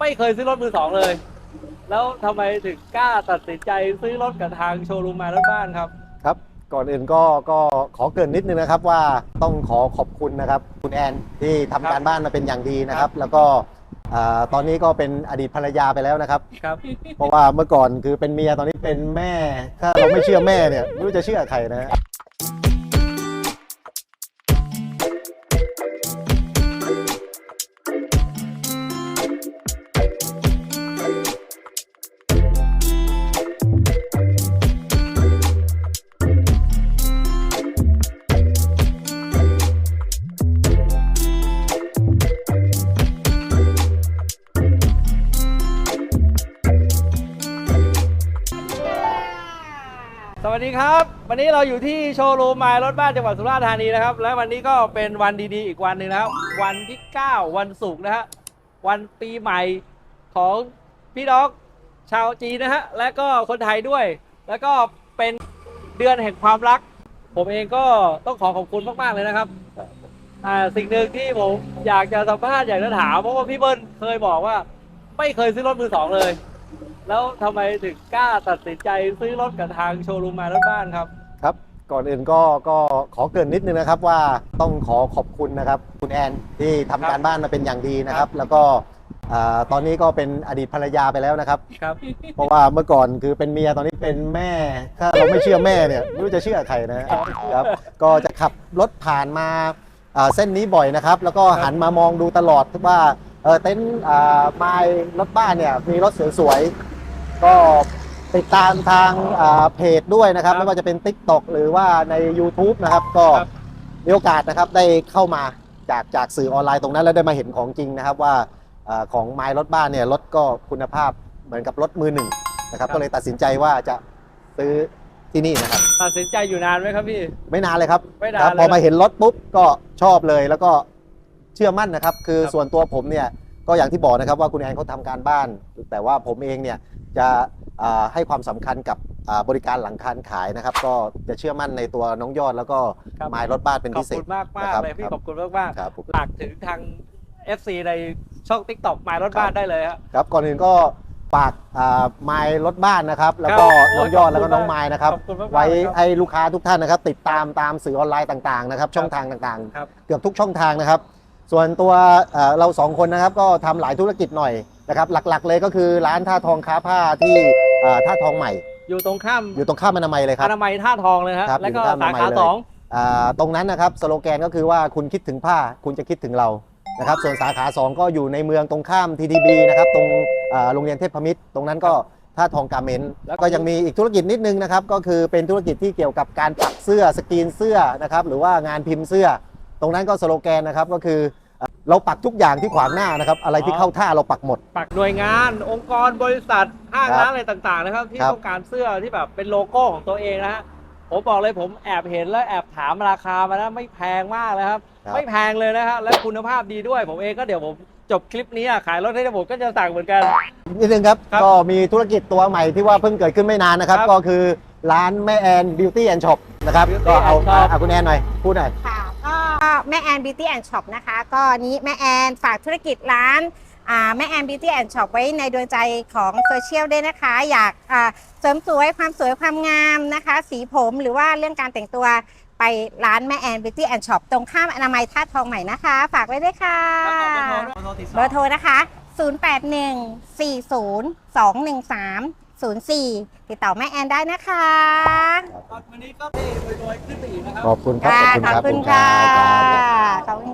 ไม่เคยซื้อรถมือสองเลย แล้วทำไมถึงกล้าตัดสินใจซื้อรถกับทางโชว์รูมมารถบ้านครับ ครับก่อนอื่นก็ก็ขอเกรินนิดนึงนะครับว่าต้องขอขอบคุณนะครับคุณแอนที่ทำการบ้านมาเป็นอย่างดีนะครับ แล้วก็อ่าตอนนี้ก็เป็นอดีตภรรยาไปแล้วนะครับ ครับ เพราะว่าเมื่อก่อนคือเป็นเมียตอนนี้เป็นแม่ ถ้าเราไม่เชื่อแม่เนี่ยไม่รู้จะเชื่อใครนะฮะ วัสดีครับ วันนี้เราอยู่ที่โชว์รูมมารถบ้านจังหวัดสุราษฎร์ธานีนะครับ และวันนี้ก็เป็นวันดีๆ อีกวันหนึ่งนะครับ วันที่ 9 วันศุกร์นะฮะ วันปีใหม่ของพี่น้องชาวจีนนะฮะ และก็คนไทยด้วย แล้วก็เป็นเดือนแห่งความรัก ผมเองก็ต้องขอขอบคุณมากๆเลยนะครับ อ่า สิ่งหนึ่งที่ผมอยากจะสัมภาษณ์อยากจะถามเพราะว่าพี่เบิ้ลเคยบอกว่า ไม่เคยซื้อรถมือสองเลย แล้วทำไมถึงกล้าตัดสินใจซื้อรถกับทางโชว์รูมมารถบ้านครับ ครับก่อนอื่นก็ก็ขอเกรินนิดนึงนะครับว่าต้องขอขอบคุณนะครับคุณแอนที่ทำการบ้านมาเป็นอย่างดีนะครับ แล้วก็อ่าตอนนี้ก็เป็นอดีตภรรยาไปแล้วนะครับ ครับ เพราะว่าเมื่อก่อนคือเป็นเมียตอนนี้เป็นแม่ ถ้าเราไม่เชื่อแม่เนี่ยไม่รู้จะเชื่อใครนะครับก็จะขับรถผ่านมาอ่าเส้นนี้บ่อยนะครับ แล้วก็หันมามองดูตลอดว่าเออเต็นท์อ่าไมล์รถบ้านเนี่ยมีรถสวยๆ ก็ติดตามทางอ่าเพจด้วยนะครับ ครับไม่ว่าจะเป็น Tik t o k หรือว่าใน YouTube นะครับ ก็ครับ มีโอกาสนะครับได้เข้ามาจากจากสื่อออนไลน์ตรงนั้น แล้วได้มาเห็นของจริงนะครับว่าอาของไมล์รถบ้านเนี่ยรถก็คุณภาพเหมือนกับรถมือหนึ่งนะครับ ก็เลยตัดสินใจว่าจะซื้อที่นี่นะครับ ตัดสินใจอยู่นานไหมครับพี่ ไม่นานเลยครับไม่นานครับเลยพอมาเห็นรถปุ๊บก็ชอบเลยแล้วก็เชื่อมั่นนะครับ คือครับส่วนตัวผมเนี่ย ก็อย่างที่บอกนะครับว่าคุณแอนเขาทำการบ้าน แต่ว่าผมเองเนี่ยจะอ่าให้ความสำคัญกับอ่าบริการหลังการขายนะครับ ก็จะเชื่อมั่นในตัวน้องยอดแล้วก็ครับ ไมล์รถบ้านเป็นขอพิบเศคุษ ณมากมากนะครับเลยพี่ครับขอบคุณมากมากครับผมฝากถึงทาง FC ในช่อง t ิ k t o k มารถบ้านครับได้เลยครับครับก่อนอื่นก็ฝากอ่าไมล์รถบ้านนะครับ แล้วก็ครับน้องยอดขอบคุณแล้วก็น้องไมล์นะครับ ขอบคุณมากๆไว้เลยครับ ให้ลูกค้าทุกท่านนะครับ ติดตามตามสื่อออนไลน์ต่างๆนะครับ ช่องทางต่างครับ ๆ เกือบทุกช่องทางนะครับ ส่วนตัวเอ่อเราสองคนนะครับก็ทำหลายธุรกิจหน่อยนะครับหลักๆ เลยก็คือร้านท่าทองค้าผ้าที่เอ่อท่าทองใหม่ อยู่ตรงข้ามอยู่ตรงข้ามอนามัยเลยคอรับนามัยท่าทองเลยฮะครับแล้วก็อยู่ข้ามสาอนามัยขาเลยสองอ่าตรงนั้นนะครับสโลแกนก็คือว่าคุณคิดถึงผ้าคุณจะคิดถึงเรานะครับส่วนสาขา 2 ก็อยู่ในเมืองตรงข้าม TTB นะครับตรงอ่าโรงเรียนเทพมิตร ตรงนั้นก็ท่าทองกาเมนต์แล้วก็ยังมีอีกธุรกิจนิดนึงนะครับก็คือเป็นธุรกิจที่เกี่ยวกับการปักเสื้อสกรีนเสื้อนะครับหรือว่างานพิมพ์เสื้อต รงนั้นก็สโลแกนนะครับก็คือเอ่อเราปักทุกอย่างที่ขวางหน้านะครับ อะไรที่เข้าท่าเราปักหมด ปักหน่วยงาน องค์กรบริษัทห้างครับร้านอะไรต่างๆ นะครับ ที่ครับ ต้องการเสื้อที่แบบเป็นโลโก้ของตัวเองนะฮะผมบอกเลยผมแอบเห็นแล้วแอบถามราคามาแล้วไม่แพงมากเลยครับ ครับไม่แพงเลยนะฮะและคุณภาพดีด้วย ผมเองก็เดี๋ยวผมจบคลิปนี้อะขายรถให้ผมก็จะสั่งเหมือนกัน นิดนึงครับ ครับก็มีธุรกิจตัวใหม่ที่ว่าเพิ่งเกิดขึ้นไม่นานนะครับ ครับก็คือร้านแม่แอนบิวตี้แอนด์ช็อปนะครับ Beauty ก็เอา and Shop เอาคุณแอนหน่อย พูดหน่อย ค่ะก็ แม่แอนบิวตี้แอนด์ช็อปนะคะ ก็นี้แม่แอนฝากธุรกิจร้านอ่าแม่แอนบิวตี้แอนด์ช็อปไว้ในดวงใจของโซเชียลด้วยนะคะ อยากอ่าเสริมสวยความสวยความงามนะคะ สีผมหรือว่าเรื่องการแต่งตัวไปร้านแม่แอนบิวตี้แอนด์ช็อปตรงข้ามอนามัยท่าทองใหม่นะคะ ฝากไว้ด้วยค่ะเบอร์โทรนะคะ 0814021304 ติดต่อแม่แอนได้นะคะ วันนี้ก็ได้รวยๆขึ้นไปอีกนะครับ ขอบคุณครับค่ะขอบคุณครับขอบคุณค่ะ ขอบคุณครับ